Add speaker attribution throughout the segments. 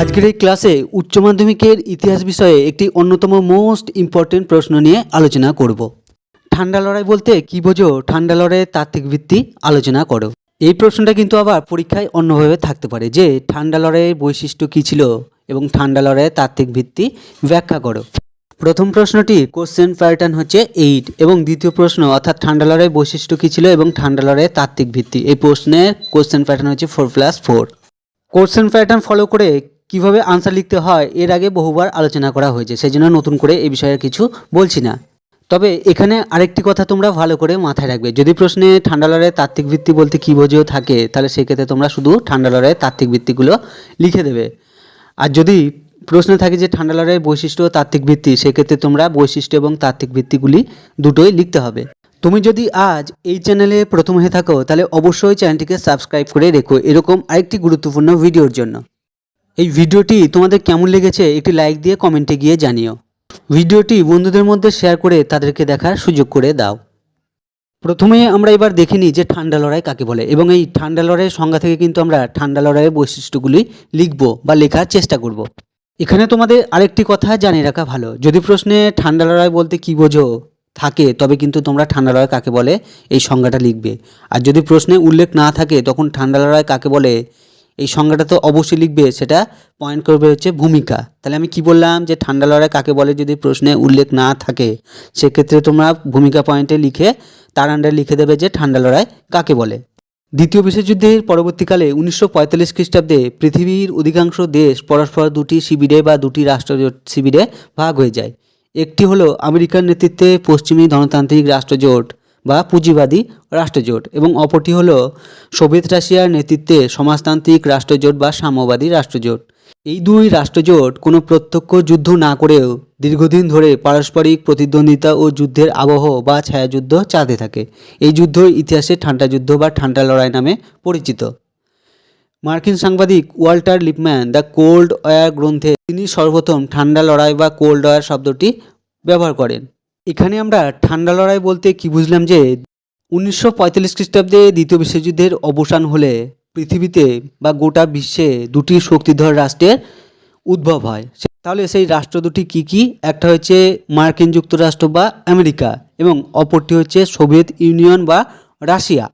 Speaker 1: আজকের এই ক্লাসে উচ্চ মাধ্যমিকের ইতিহাস বিষয়ে একটি অন্যতম মোস্ট ইম্পর্টেন্ট প্রশ্ন নিয়ে আলোচনা করব। ঠান্ডা লড়াই বলতে কি বোঝো? ঠান্ডা লড়াইয়ের তাত্ত্বিক ভিত্তি আলোচনা করো। এই প্রশ্নটা কিন্তু আবার পরীক্ষায় অন্যভাবে থাকতে পারে যে ঠান্ডা লড়াইয়ের বৈশিষ্ট্য কী ছিল এবং ঠান্ডা লড়াইয়ের তাত্ত্বিক ভিত্তি ব্যাখ্যা করো। প্রথম প্রশ্নটি কোশ্চেন প্যাটার্ন হচ্ছে এইট এবং দ্বিতীয় প্রশ্ন, অর্থাৎ ঠান্ডা লড়াইয়ের বৈশিষ্ট্য কী ছিল এবং ঠান্ডা লড়াইয়ের তাত্ত্বিক ভিত্তি? এই প্রশ্নের কোশ্চেন প্যাটার্ন হচ্ছে four plus four question pattern follow করে কীভাবে আনসার লিখতে হয়, এর আগে বহুবার আলোচনা করা হয়েছে সেই জন্য নতুন করে এই বিষয়ে কিছু বলছি না। তবে এখানে আরেকটি কথা তোমরা ভালো করে মাথায় রাখবে, যদি প্রশ্নে ঠান্ডা লড়াইয়ের তাত্ত্বিক ভিত্তি বলতে কী বোঝেও থাকে, তাহলে সেক্ষেত্রে তোমরা শুধু ঠান্ডা লড়াইয়ের তাত্ত্বিক ভিত্তিগুলো লিখে দেবে। আর যদি প্রশ্নে থাকে যে ঠান্ডা লড়াইয়ের বৈশিষ্ট্য ও তাত্ত্বিক ভিত্তি, সেক্ষেত্রে তোমরা বৈশিষ্ট্য এবং তাত্ত্বিক ভিত্তিগুলি দুটোই লিখতে হবে। তুমি যদি আজ এই চ্যানেলে প্রথম হয়ে থাকো, তাহলে অবশ্যই চ্যানেলটিকে সাবস্ক্রাইব করে রেখো এরকম আরেকটি গুরুত্বপূর্ণ ভিডিওর জন্য। এই ভিডিওটি তোমাদের কেমন লেগেছে একটি লাইক দিয়ে কমেন্টে গিয়ে জানিও। ভিডিওটি বন্ধুদের মধ্যে শেয়ার করে তাদেরকে দেখার সুযোগ করে দাও। প্রথমে আমরা এবার দেখে নিই যে ঠান্ডা লড়াই কাকে বলে এবং এই ঠান্ডা লড়াইয়ের সংজ্ঞা থেকে কিন্তু আমরা ঠান্ডা লড়াইয়ের বৈশিষ্ট্যগুলি লিখব বা লেখার চেষ্টা করব। এখানে তোমাদের আরেকটি কথা জানিয়ে রাখা ভালো। যদি প্রশ্নে ঠান্ডা লড়াই বলতে কী বোঝো থাকে, তবে কিন্তু তোমরা ঠান্ডা লড়াই কাকে বলে এই সংজ্ঞাটা লিখবে। আর যদি প্রশ্নে উল্লেখ না থাকে, তখন ঠান্ডা লড়াই কাকে বলে এই সংজ্ঞাটা তো অবশ্যই লিখবে, সেটা পয়েন্ট করবে হচ্ছে ভূমিকা। তাহলে আমি কি বললাম যে ঠান্ডা লড়াই কাকে বলে যদি প্রশ্নে উল্লেখ না থাকে, সেক্ষেত্রে তোমরা ভূমিকা পয়েন্টে লিখে, তার আন্ডারে লিখে দেবে যে ঠান্ডা লড়াই কাকে বলে। দ্বিতীয় বিশ্বযুদ্ধের পরবর্তীকালে উনিশশো পঁয়তাল্লিশ খ্রিস্টাব্দে পৃথিবীর অধিকাংশ দেশ পরস্পর দুটি শিবিরে বা দুটি রাষ্ট্রজোট শিবিরে ভাগ হয়ে যায়। একটি হলো আমেরিকার নেতৃত্বে পশ্চিমী ধনতান্ত্রিক রাষ্ট্রজোট বা পুঁজিবাদী রাষ্ট্রজোট এবং অপরটি হলো সোভিয়েত রাশিয়ার নেতৃত্বে সমাজতান্ত্রিক রাষ্ট্রজোট বা সাম্যবাদী রাষ্ট্রজোট। এই দুই রাষ্ট্রজোট কোনো প্রত্যক্ষ যুদ্ধ না করেও দীর্ঘদিন ধরে পারস্পরিক প্রতিদ্বন্দ্বিতা ও যুদ্ধের আবহ বা ছায়াযুদ্ধ চাঁদে থাকে। এই যুদ্ধ ইতিহাসে ঠান্ডা যুদ্ধ বা ঠান্ডা লড়াই নামে পরিচিত। মার্কিন সাংবাদিক Walter Lippmann the cold war গ্রন্থে তিনি সর্বপ্রথম ঠান্ডা লড়াই বা কোল্ড ওয়ার শব্দটি ব্যবহার করেন। এখানে আমরা ঠান্ডা লড়াই বলতে কি বুঝলাম যে উনিশশো পঁয়তাল্লিশ খ্রিস্টাব্দে দ্বিতীয় বিশ্বযুদ্ধের অবসান হলে পৃথিবীতে বা গোটা বিশ্বে দুটি শক্তিধর রাষ্ট্রের উদ্ভব হয়। তাহলে সেই রাষ্ট্র দুটি কি কি? একটা হচ্ছে মার্কিন যুক্তরাষ্ট্র বা আমেরিকা এবং অপরটি হচ্ছে সোভিয়েত ইউনিয়ন বা রাশিয়া।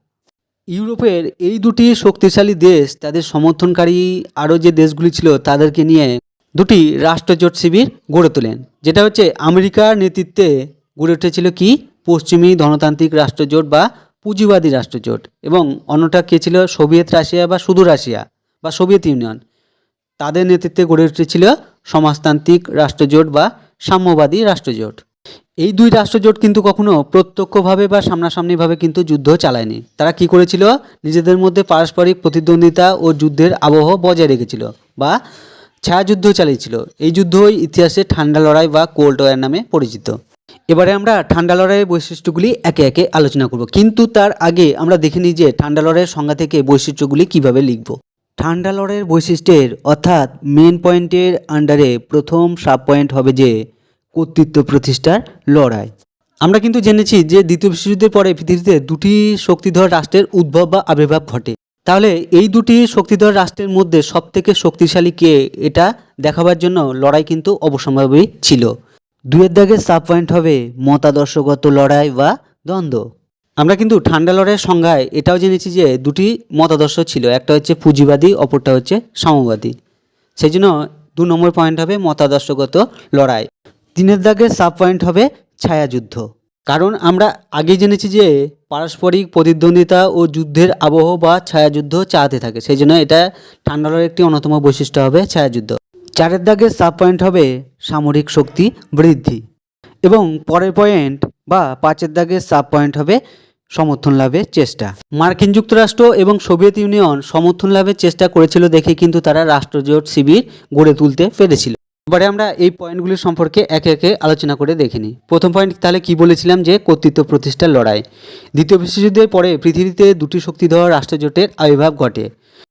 Speaker 1: ইউরোপের এই দুটি শক্তিশালী দেশ তাদের সমর্থনকারী আরও যে দেশগুলি ছিল তাদেরকে নিয়ে দুটি রাষ্ট্রজোট শিবির গড়ে তোলেন, যেটা হচ্ছে আমেরিকার নেতৃত্বে গড়ে উঠেছিল কি? পশ্চিমী ধনতান্ত্রিক রাষ্ট্রজোট বা পুঁজিবাদী রাষ্ট্রজোট এবং অন্যটা কে ছিল? সোভিয়েত রাশিয়া বা শুধু রাশিয়া বা সোভিয়েত ইউনিয়ন। তাদের নেতৃত্বে গড়ে উঠেছিল সমাজতান্ত্রিক রাষ্ট্রজোট বা সাম্যবাদী রাষ্ট্রজোট। এই দুই রাষ্ট্রজোট কিন্তু কখনো প্রত্যক্ষভাবে বা সামনাসামনিভাবে কিন্তু যুদ্ধ চালায়নি। তারা কি করেছিল? নিজেদের মধ্যে পারস্পরিক প্রতিদ্বন্দ্বিতা ও যুদ্ধের আবহ বজায় রেখেছিল বা ছায়াযুদ্ধ চালিয়েছিল। এই যুদ্ধই ইতিহাসে ঠান্ডা লড়াই বা কোল্ড ওয়ার নামে পরিচিত। এবারে আমরা ঠান্ডা লড়াইয়ের বৈশিষ্ট্যগুলি একে একে আলোচনা করব। কিন্তু তার আগে আমরা দেখে নিই যে ঠান্ডা লড়াইয়ের সংজ্ঞা থেকে বৈশিষ্ট্যগুলি কীভাবে লিখব। ঠান্ডা লড়াইয়ের বৈশিষ্ট্যের অর্থাৎ মেন পয়েন্টের আন্ডারে প্রথম সাব পয়েন্ট হবে যে কর্তৃত্ব প্রতিষ্ঠার লড়াই। আমরা কিন্তু জেনেছি যে দ্বিতীয় বিশ্বযুদ্ধের পরে পৃথিবীতে দুটি শক্তিধর রাষ্ট্রের উদ্ভব বা আবির্ভাব ঘটে। তাহলে এই দুটি শক্তিধর রাষ্ট্রের মধ্যে সবথেকে শক্তিশালী কে এটা দেখাবার জন্য লড়াই কিন্তু অবসম্ভাবী ছিল। দুয়ের দাগের সাব পয়েন্ট হবে মতাদর্শগত লড়াই বা দ্বন্দ্ব। আমরা কিন্তু ঠান্ডা লড়াইয়ের সংজ্ঞায় এটাও জেনেছি যে দুটি মতাদর্শ ছিল, একটা হচ্ছে পুঁজিবাদী, অপরটা হচ্ছে সাম্যবাদী সেই জন্য দু নম্বর পয়েন্ট হবে মতাদর্শগত লড়াই। তিনের দাগের সাব পয়েন্ট হবে ছায়াযুদ্ধ। কারণ আমরা আগে জেনেছি যে পারস্পরিক প্রতিদ্বন্দ্বিতা ও যুদ্ধের আবহ বা ছায়াযুদ্ধ চালাতে থাকে। সেই জন্য এটা ঠান্ডা লড়াইয়ের একটি অন্যতম বৈশিষ্ট্য হবে ছায়াযুদ্ধ। চারের দাগের সাব পয়েন্ট হবে সামরিক শক্তি বৃদ্ধি এবং পরের পয়েন্ট বা পাঁচের দাগের সাব পয়েন্ট হবে সমর্থন লাভের চেষ্টা। মার্কিন যুক্তরাষ্ট্র এবং সোভিয়েত ইউনিয়ন সমর্থন লাভের চেষ্টা করেছিল দেখে কিন্তু তারা রাষ্ট্রজোট শিবির গড়ে তুলতে পেরেছিল। এবারে আমরা এই পয়েন্টগুলি সম্পর্কে একে একে আলোচনা করে দেখে নিই। প্রথম পয়েন্ট তাহলে কি বলেছিলাম যে কর্তৃত্ব প্রতিষ্ঠার লড়াই। দ্বিতীয় বিশ্বযুদ্ধের পরে পৃথিবীতে দুটি শক্তিধর রাষ্ট্রজোটের আবির্ভাব ঘটে,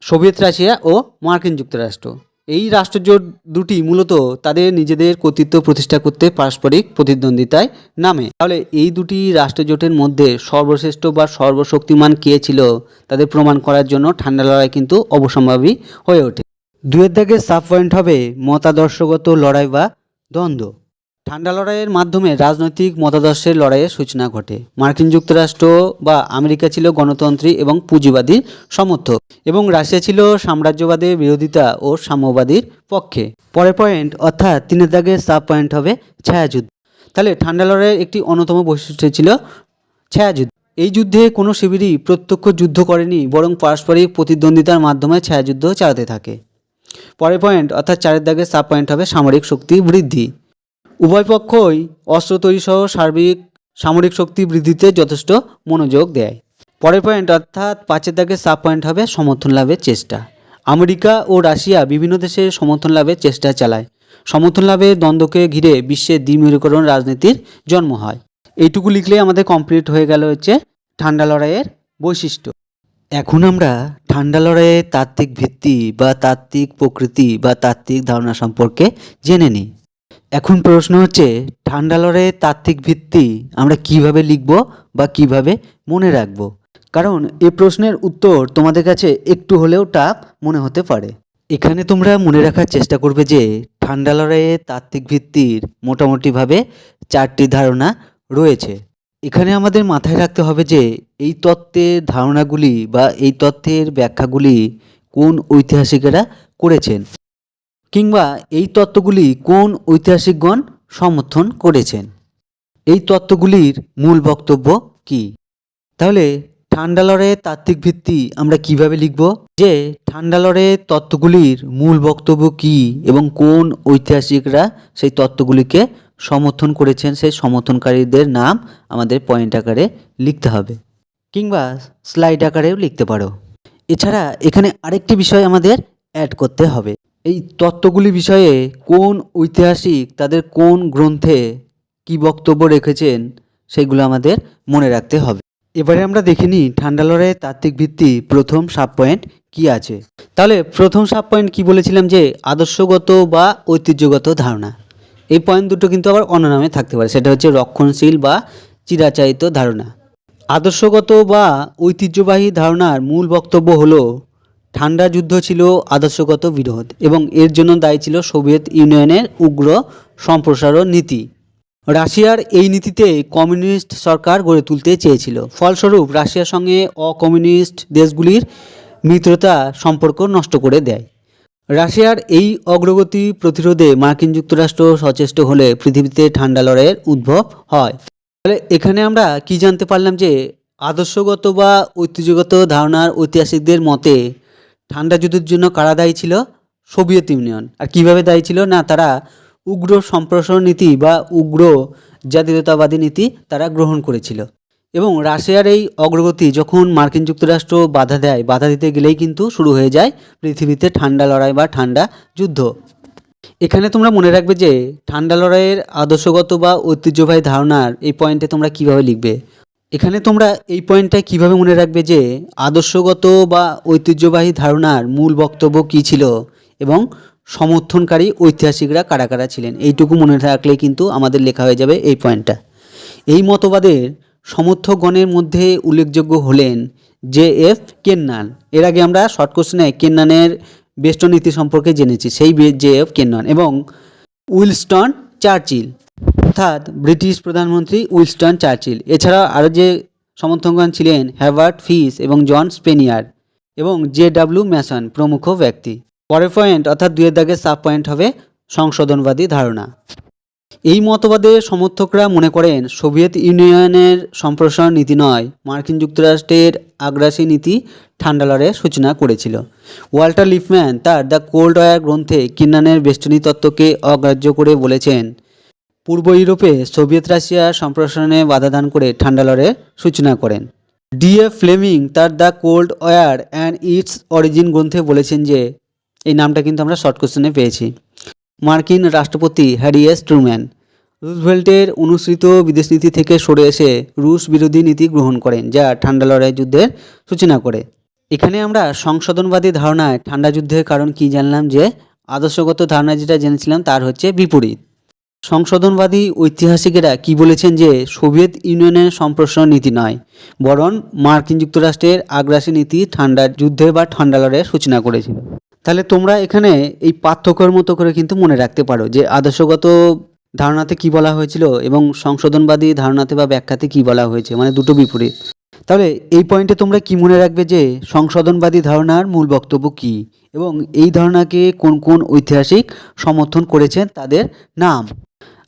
Speaker 1: সোভিয়েত রাশিয়া ও মার্কিন যুক্তরাষ্ট্র। এই রাষ্ট্রজোট দুটি মূলত তাদের নিজেদের কর্তৃত্ব প্রতিষ্ঠা করতে পারস্পরিক প্রতিদ্বন্দ্বিতায় নামে। তাহলে এই দুটি রাষ্ট্রজোটের মধ্যে সর্বশ্রেষ্ঠ বা সর্বশক্তিমান কে ছিল তাদের প্রমাণ করার জন্য ঠান্ডা লড়াই কিন্তু অবসম্ভাবী হয়ে ওঠে। দুয়ের দাগে সাব পয়েন্ট হবে মতাদর্শগত লড়াই বা দ্বন্দ্ব। ঠান্ডা লড়াইয়ের মাধ্যমে রাজনৈতিক মতাদর্শের লড়াইয়ের সূচনা ঘটে। মার্কিন যুক্তরাষ্ট্র বা আমেরিকা ছিল গণতন্ত্রী এবং পুঁজিবাদীর সমর্থক এবং রাশিয়া ছিল সাম্রাজ্যবাদের বিরোধিতা ও সাম্যবাদীর পক্ষে। পরের পয়েন্ট, অর্থাৎ তিনের দাগের সাব পয়েন্ট হবে ছায়াযুদ্ধ। তাহলে ঠান্ডা লড়াইয়ের একটি অন্যতম বৈশিষ্ট্য ছিল ছায়াযুদ্ধ। এই যুদ্ধে কোনো শিবিরই প্রত্যক্ষ যুদ্ধ করেনি, বরং পারস্পরিক প্রতিদ্বন্দ্বিতার মাধ্যমে ছায়াযুদ্ধ চালাতে থাকে। পরের পয়েন্ট, অর্থাৎ চারের দাগের সাব পয়েন্ট হবে সামরিক শক্তি বৃদ্ধি। উভয় পক্ষই অস্ত্র তৈরি সহ সার্বিক সামরিক শক্তি বৃদ্ধিতে যথেষ্ট মনোযোগ দেয়। পরের পয়েন্ট অর্থাৎ পাঁচের দাগের সাব পয়েন্ট হবে সমর্থন লাভের চেষ্টা। আমেরিকা ও রাশিয়া বিভিন্ন দেশের সমর্থন লাভের চেষ্টা চালায়। সমর্থন লাভের দ্বন্দ্বকে ঘিরে বিশ্বের দ্বিমেরুকরণ রাজনীতির জন্ম হয়। এইটুকু লিখলে আমাদের কমপ্লিট হয়ে গেল হচ্ছে ঠান্ডা লড়াইয়ের বৈশিষ্ট্য। এখন আমরা ঠান্ডা লড়াইয়ের তাত্ত্বিক ভিত্তি বা তাত্ত্বিক প্রকৃতি বা তাত্ত্বিক ধারণা সম্পর্কে জেনে নিই। এখন প্রশ্ন হচ্ছে, ঠান্ডা লড়াইয়ের তাত্ত্বিক ভিত্তি আমরা কীভাবে লিখব বা কীভাবে মনে রাখব? কারণ এ প্রশ্নের উত্তর তোমাদের কাছে একটু হলেও টাফ মনে হতে পারে। এখানে তোমরা মনে রাখার চেষ্টা করবে যে, ঠান্ডা তাত্ত্বিক ভিত্তির মোটামুটিভাবে চারটি ধারণা রয়েছে। এখানে আমাদের মাথায় রাখতে হবে যে, এই তত্ত্বের ধারণাগুলি বা এই তত্ত্বের ব্যাখ্যাগুলি কোন ঐতিহাসিকেরা করেছেন? কিংবা এই তত্ত্বগুলি কোন ঐতিহাসিকগণ সমর্থন করেছেন? এই তত্ত্বগুলির মূল বক্তব্য কি? তাহলে ঠান্ডা লড়াইয়ের তাত্ত্বিক ভিত্তি আমরা কীভাবে লিখব? যে ঠান্ডা লড়াইয়ের তত্ত্বগুলির মূল বক্তব্য কি এবং কোন ঐতিহাসিকরা সেই তত্ত্বগুলিকে সমর্থন করেছেন, সেই সমর্থনকারীদের নাম আমাদের পয়েন্ট আকারে লিখতে হবে। কিংবা স্লাইড আকারেও লিখতে পারো। এছাড়া এখানে আরেকটি বিষয় আমাদের অ্যাড করতে হবে। এই তত্ত্বগুলি বিষয়ে কোন ঐতিহাসিক, তাদের কোন গ্রন্থে কি বক্তব্য রেখেছেন, সেগুলো আমাদের মনে রাখতে হবে। এবারে আমরা দেখে নিই ঠান্ডা লড়াইয়ের তাত্ত্বিক ভিত্তি প্রথম সাব পয়েন্ট কি আছে। তাহলে প্রথম সাব পয়েন্ট কি বলেছিলাম যে আদর্শগত বা ঐতিহ্যগত ধারণা। এই পয়েন্ট দুটো কিন্তু আবার অন্য নামে থাকতে পারে, সেটা হচ্ছে রক্ষণশীল বা চিরাচারিত ধারণা। আদর্শগত বা ঐতিহ্যবাহী ধারণার মূল বক্তব্য হলো ঠান্ডা যুদ্ধ ছিল আদর্শগত বিরোধ এবং এর জন্য দায়ী ছিল সোভিয়েত ইউনিয়নের উগ্র সম্প্রসারণ নীতি। রাশিয়ার এই নীতিতে কমিউনিস্ট সরকার গড়ে তুলতে চেয়েছিল। ফলস্বরূপ, রাশিয়ার সঙ্গে অকমিউনিস্ট দেশগুলির মিত্রতা সম্পর্ক নষ্ট করে দেয়। রাশিয়ার এই অগ্রগতি প্রতিরোধে মার্কিন যুক্তরাষ্ট্র সচেষ্ট হলে পৃথিবীতে ঠান্ডা লড়াইয়ের উদ্ভব হয়। তাহলে এখানে আমরা কি জানতে পারলাম যে আদর্শগত বা ঐতিহ্যগত ধারণার ঐতিহাসিকদের মতে ঠান্ডা যুদ্ধের জন্য কারা দায়ী ছিল? Soviet union. আর কীভাবে দায়ী ছিল? না, তারা উগ্র সম্প্রসারণ নীতি বা উগ্র জাতীয়তাবাদী নীতি তারা গ্রহণ করেছিল। এবং রাশিয়ার এই অগ্রগতি যখন মার্কিন যুক্তরাষ্ট্র বাধা দেয়, বাধা দিতে গেলেই কিন্তু শুরু হয়ে যায় পৃথিবীতে ঠান্ডা লড়াই বা ঠান্ডা যুদ্ধ। এখানে তোমরা মনে রাখবে যে ঠান্ডা লড়াইয়ের আদর্শগত বা ঐতিহ্যবাহী ধারণার এই পয়েন্টে তোমরা কীভাবে লিখবে? এখানে তোমরা এই পয়েন্টটা কীভাবে মনে রাখবে যে আদর্শগত বা ঐতিহ্যবাহী ধারণার মূল বক্তব্য কী ছিল এবং সমর্থনকারী ঐতিহাসিকরা কারা কারা ছিলেন? এইটুকু মনে রাখলেই কিন্তু আমাদের লেখা হয়ে যাবে এই পয়েন্টটা এই মতবাদের সমর্থকগণের মধ্যে উল্লেখযোগ্য হলেন জে এফ কেন্নান। এর আগে আমরা শর্ট কোশ্চেনে কেন্নানের বেস্ট নীতি সম্পর্কে জেনেছি, সেই জে এফ কেন্নান এবং উইলস্টন চার্চিল। অর্থাৎ ব্রিটিশ প্রধানমন্ত্রী উইলস্টন চার্চিল। এছাড়া আরও যে সমর্থকগণ ছিলেন হ্যাভার্ট ফিস এবং জন স্পেনিয়ার এবং জে ডাব্লিউ ম্যাসন, প্রমুখ ব্যক্তি। পরের পয়েন্ট, অর্থাৎ দুয়ের দাগের সাব পয়েন্ট হবে সংশোধনবাদী ধারণা। এই মতবাদের সমর্থকরা মনে করেন, সোভিয়েত ইউনিয়নের সম্প্রসারণ নীতি নয়, মার্কিন যুক্তরাষ্ট্রের আগ্রাসী নীতি ঠান্ডা লড়াইয়ের সূচনা করেছিল। ওয়াল্টার লিফম্যান তার দ্য কোল্ড ওয়ার গ্রন্থে কিন্নানের বেষ্টনী তত্ত্বকে অগ্রাহ্য করে বলেছেন পূর্ব ইউরোপে সোভিয়েত রাশিয়া সম্প্রসারণে বাধাদান করে ঠান্ডা লড়াইয়ের সূচনা করেন। ডিএফ ফ্লেমিং তার the cold war and its origin গ্রন্থে বলেছেন যে, এই নামটা কিন্তু আমরা শর্ট কোশ্চেনে পেয়েছি। মার্কিন রাষ্ট্রপতি হ্যারি এস ট্রুম্যান রুজভেল্টের অনুসৃত বিদেশ নীতি থেকে সরে এসে রুশ বিরোধী নীতি গ্রহণ করেন, যা ঠান্ডা লড়াই যুদ্ধের সূচনা করে। এখানে আমরা সংশোধনবাদী ধারণায় ঠান্ডা যুদ্ধের কারণ কি জানলাম যে, আদর্শগত ধারণা যেটা জেনেছিলাম তার হচ্ছে বিপরীত। সংশোধনবাদী ঐতিহাসিকেরা কি বলেছেন যে সোভিয়েত ইউনিয়নের সম্প্রসারণ নীতি নয়, বরং মার্কিন যুক্তরাষ্ট্রের আগ্রাসী নীতি ঠান্ডার যুদ্ধে বা ঠান্ডা লড়াইয়ের সূচনা করেছিল তাহলে তোমরা এখানে এই পার্থক্যের মতো করে কিন্তু মনে রাখতে পারো যে আদর্শগত ধারণাতে কি বলা হয়েছিল এবং সংশোধনবাদী ধারণাতে বা ব্যাখ্যাতে কি বলা হয়েছে মানে দুটো বিপরীত। তাহলে এই পয়েন্টে তোমরা কি মনে রাখবে যে সংশোধনবাদী ধারণার মূল বক্তব্য কি এবং এই ধারণাকে কোন কোন ঐতিহাসিক সমর্থন করেছেন তাদের নাম?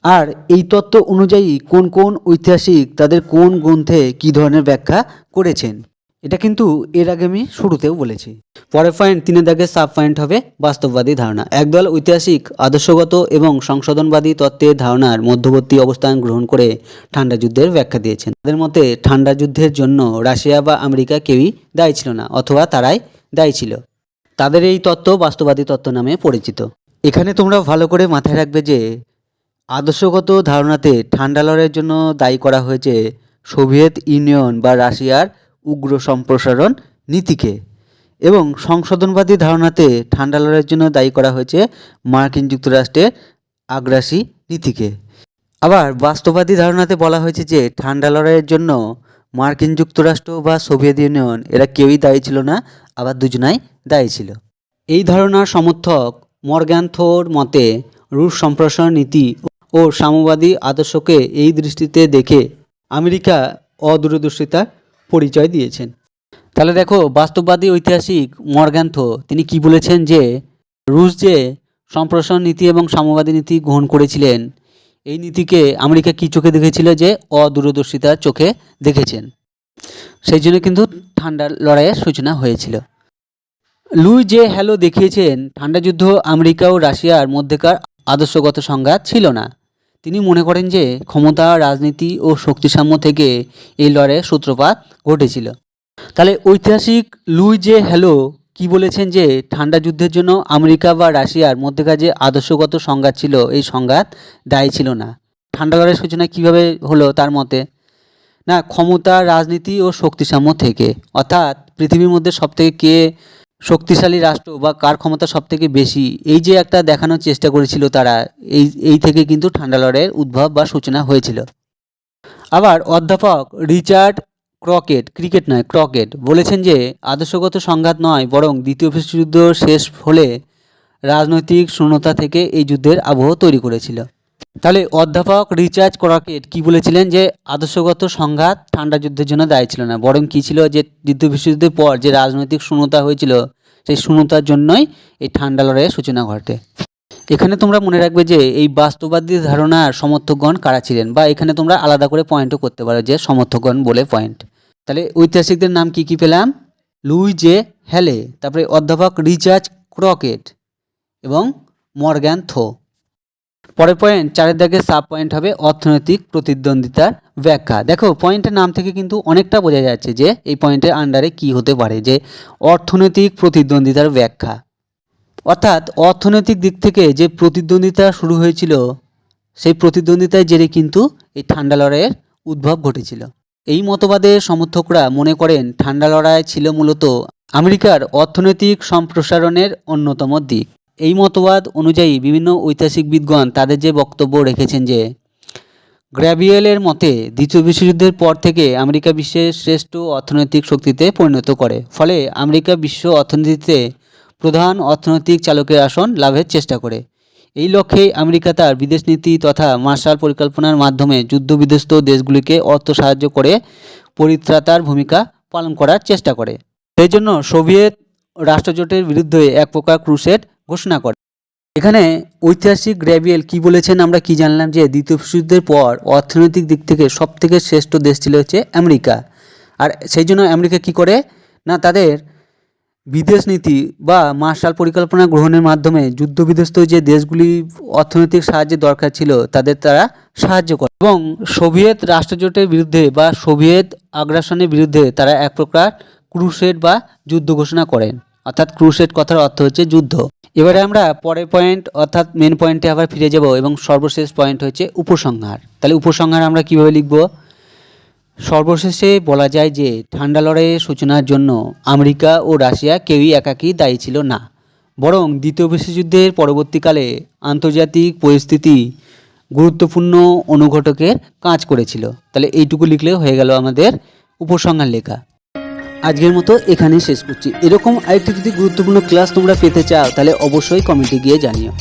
Speaker 1: আর এই তত্ত্ব অনুযায়ী কোন কোন ঐতিহাসিক, তাদের কোন গ্রন্থে কী ধরনের ব্যাখ্যা করেছেন? এটা কিন্তু এর আগে আমি শুরুতেও বলেছি। পরের পয়েন্ট তিনের দাগে সাব পয়েন্ট হবে বাস্তববাদী ধারণা। একদল ঐতিহাসিক, আদর্শগত এবং সংশোধনবাদী তত্ত্বের ধারণার মধ্যবর্তী অবস্থান গ্রহণ করে ঠান্ডা যুদ্ধের ব্যাখ্যা দিয়েছেন। তাদের মতে ঠান্ডা যুদ্ধের জন্য রাশিয়া বা আমেরিকা কেউই দায়ী ছিল না, অথবা তারাই দায়ী ছিল। তাদের এই তত্ত্ব বাস্তববাদী তত্ত্ব নামে পরিচিত। এখানে তোমরা ভালো করে মাথায় রাখবে যে আদর্শগত ধারণাতে ঠান্ডা লড়াইয়ের জন্য দায়ী করা হয়েছে সোভিয়েত ইউনিয়ন বা রাশিয়ার উগ্র সম্প্রসারণ নীতিকে। এবং সংশোধনবাদী ধারণাতে ঠান্ডা লড়াইয়ের জন্য দায়ী করা হয়েছে মার্কিন যুক্তরাষ্ট্রের আগ্রাসী নীতিকে। আবার বাস্তববাদী ধারণাতে বলা হয়েছে যে ঠান্ডা লড়াইয়ের জন্য মার্কিন যুক্তরাষ্ট্র বা সোভিয়েত ইউনিয়ন এরা কেউই দায়ী ছিল না, আবার দুজনাই দায়ী ছিল। এই ধারণার সমর্থক মর্গ্যান থোর মতে রুশ সম্প্রসারণ নীতি ও সাম্যবাদী আদর্শকে এই দৃষ্টিতে দেখে আমেরিকা অদূরদর্শিতার পরিচয় দিয়েছেন। তাহলে দেখো, বাস্তববাদী ঐতিহাসিক মর্গ্যান্থো তিনি কি বলেছেন যে, রুশ যে সম্প্রসারণ নীতি এবং সাম্যবাদী নীতি গ্রহণ করেছিলেন, এই নীতিকে আমেরিকা কী চোখে দেখেছিল যে অদূরদর্শিতার চোখে দেখেছেন? সেই জন্য কিন্তু ঠান্ডার লড়াইয়ের সূচনা হয়েছিল। লুই যে হ্যালো দেখিয়েছেন, ঠান্ডা যুদ্ধ আমেরিকা ও রাশিয়ার মধ্যেকার আদর্শগত সংঘাত ছিল না। তিনি মনে করেন যে ক্ষমতা, রাজনীতি ও শক্তিসাম্য থেকে এই লড়াইয়ের সূত্রপাত ঘটেছিল। তাহলে ঐতিহাসিক লুই যে হ্যালো কি বলেছেন যে ঠান্ডা যুদ্ধের জন্য আমেরিকা বা রাশিয়ার মধ্যেকার যে আদর্শগত সংঘাত ছিল, এই সংঘাত দায়ী ছিল না। ঠান্ডা লড়াইয়ের সূচনা কীভাবে হলো তার মতে? না, ক্ষমতা, রাজনীতি ও শক্তিসাম্য থেকে। অর্থাৎ পৃথিবীর মধ্যে সবথেকে কে শক্তিশালী রাষ্ট্র বা কার ক্ষমতা সবথেকে বেশি? এই যে একটা দেখানোর চেষ্টা করেছিল তারা, এই এই থেকে কিন্তু ঠান্ডা লড়াইয়ের উদ্ভব বা সূচনা হয়েছিল। আবার অধ্যাপক রিচার্ড ক্রকেট, ক্রিকেট নয়, ক্রকেট, বলেছেন যে আদর্শগত সংঘাত নয়, বরং দ্বিতীয় বিশ্বযুদ্ধ শেষ হলে রাজনৈতিক শূন্যতা থেকে এই যুদ্ধের আবহ তৈরি করেছিল। তাহলে অধ্যাপক রিচার্জ ক্রকেট কি বলেছিলেন যে আদর্শগত সংঘাত ঠান্ডা যুদ্ধের জন্য দায়ী ছিল না, বরং কী ছিল যে দ্বিতীয় বিশ্বযুদ্ধের পর যে রাজনৈতিক শূন্যতা হয়েছিল, সেই শূন্যতার জন্যই এই ঠান্ডা লড়াইয়ের সূচনা ঘটে। এখানে তোমরা মনে রাখবে যে এই বাস্তববাদী ধারণার সমর্থকগণ কারা ছিলেন? বা এখানে তোমরা আলাদা করে পয়েন্টও করতে পারো যে সমর্থকগণ বলে পয়েন্ট তাহলে ঐতিহাসিকদের নাম কি কি পেলাম? লুই জে হ্যালে তারপরে অধ্যাপক রিচার্জ ক্রকেট এবং মর্গ্যান থো। পরের পয়েন্ট চারের দাগে সাব পয়েন্ট হবে অর্থনৈতিক প্রতিদ্বন্দ্বিতার ব্যাখ্যা। দেখো পয়েন্টের নাম থেকে কিন্তু অনেকটা বোঝা যাচ্ছে যে এই পয়েন্টের আন্ডারে কি হতে পারে, যে অর্থনৈতিক প্রতিদ্বন্দ্বিতার ব্যাখ্যা। অর্থাৎ অর্থনৈতিক দিক থেকে যে প্রতিদ্বন্দ্বিতা শুরু হয়েছিল, সেই প্রতিদ্বন্দ্বিতায় জেরে কিন্তু এই ঠান্ডা লড়াইয়ের উদ্ভব ঘটেছিল। এই মতবাদের সমর্থকরা মনে করেন, ঠান্ডা লড়াই ছিল মূলত আমেরিকার অর্থনৈতিক সম্প্রসারণের অন্যতম দিক। এই মতবাদ অনুযায়ী বিভিন্ন ঐতিহাসিক ঐতিহাসিকবিদগণ তাদের যে বক্তব্য রেখেছেন যে, গ্র্যাভিয়েলের মতে দ্বিতীয় বিশ্বযুদ্ধের পর থেকে আমেরিকা বিশ্বের শ্রেষ্ঠ অর্থনৈতিক শক্তিতে পরিণত করে। ফলে আমেরিকা বিশ্ব অর্থনীতিতে প্রধান অর্থনৈতিক চালকের আসন লাভের চেষ্টা করে। এই লক্ষ্যে আমেরিকা তার বিদেশ নীতি তথা মার্শাল পরিকল্পনার মাধ্যমে যুদ্ধবিধ্বস্ত দেশগুলিকে অর্থ সাহায্য করে পরিত্রাতার ভূমিকা পালন করার চেষ্টা করে। সেই জন্য সোভিয়েত রাষ্ট্রজোটের বিরুদ্ধে এক প্রকার ক্রুসেড ঘোষণা করে। এখানে ঐতিহাসিক গ্র্যাভিয়েল কি বলেছেন আমরা কি জানলাম যে দ্বিতীয় বিশ্বযুদ্ধের পর অর্থনৈতিক দিক থেকে সবথেকে শ্রেষ্ঠ দেশ ছিল হচ্ছে আমেরিকা। আর সেই জন্য আমেরিকা কি করে? না, তাদের বিদেশ নীতি বা মার্শাল পরিকল্পনা গ্রহণের মাধ্যমে যুদ্ধবিধ্বস্ত যে দেশগুলি অর্থনৈতিক সাহায্যের দরকার ছিল, তাদের তারা সাহায্য করে। এবং সোভিয়েত রাষ্ট্রজোটের বিরুদ্ধে বা সোভিয়েত আগ্রাসনের বিরুদ্ধে তারা এক প্রকার ক্রুসেড বা যুদ্ধ ঘোষণা করেন। অর্থাৎ ক্রুসেড কথার অর্থ হচ্ছে যুদ্ধ। এবারে আমরা পরের পয়েন্ট অর্থাৎ মেন পয়েন্টে আবার ফিরে যাব এবং সর্বশেষ পয়েন্ট হচ্ছে উপসংহার। তাহলে উপসংহার আমরা কীভাবে লিখব? সর্বশেষে বলা যায় যে ঠান্ডা লড়াইয়ের সূচনার জন্য আমেরিকা ও রাশিয়া কেউই একাকী দায়ী ছিল না। বরং দ্বিতীয় বিশ্বযুদ্ধের পরবর্তীকালে আন্তর্জাতিক পরিস্থিতি গুরুত্বপূর্ণ অনুঘটকের কাজ করেছিল। তাহলে এইটুকু লিখলেও হয়ে গেল আমাদের উপসংহার লেখা। আজকের মতো এখানেই শেষ করছি। এরকম আরেকটি যদি গুরুত্বপূর্ণ ক্লাস তোমরা পেতে চাও, তাহলে অবশ্যই কমেন্টে গিয়ে জানিও।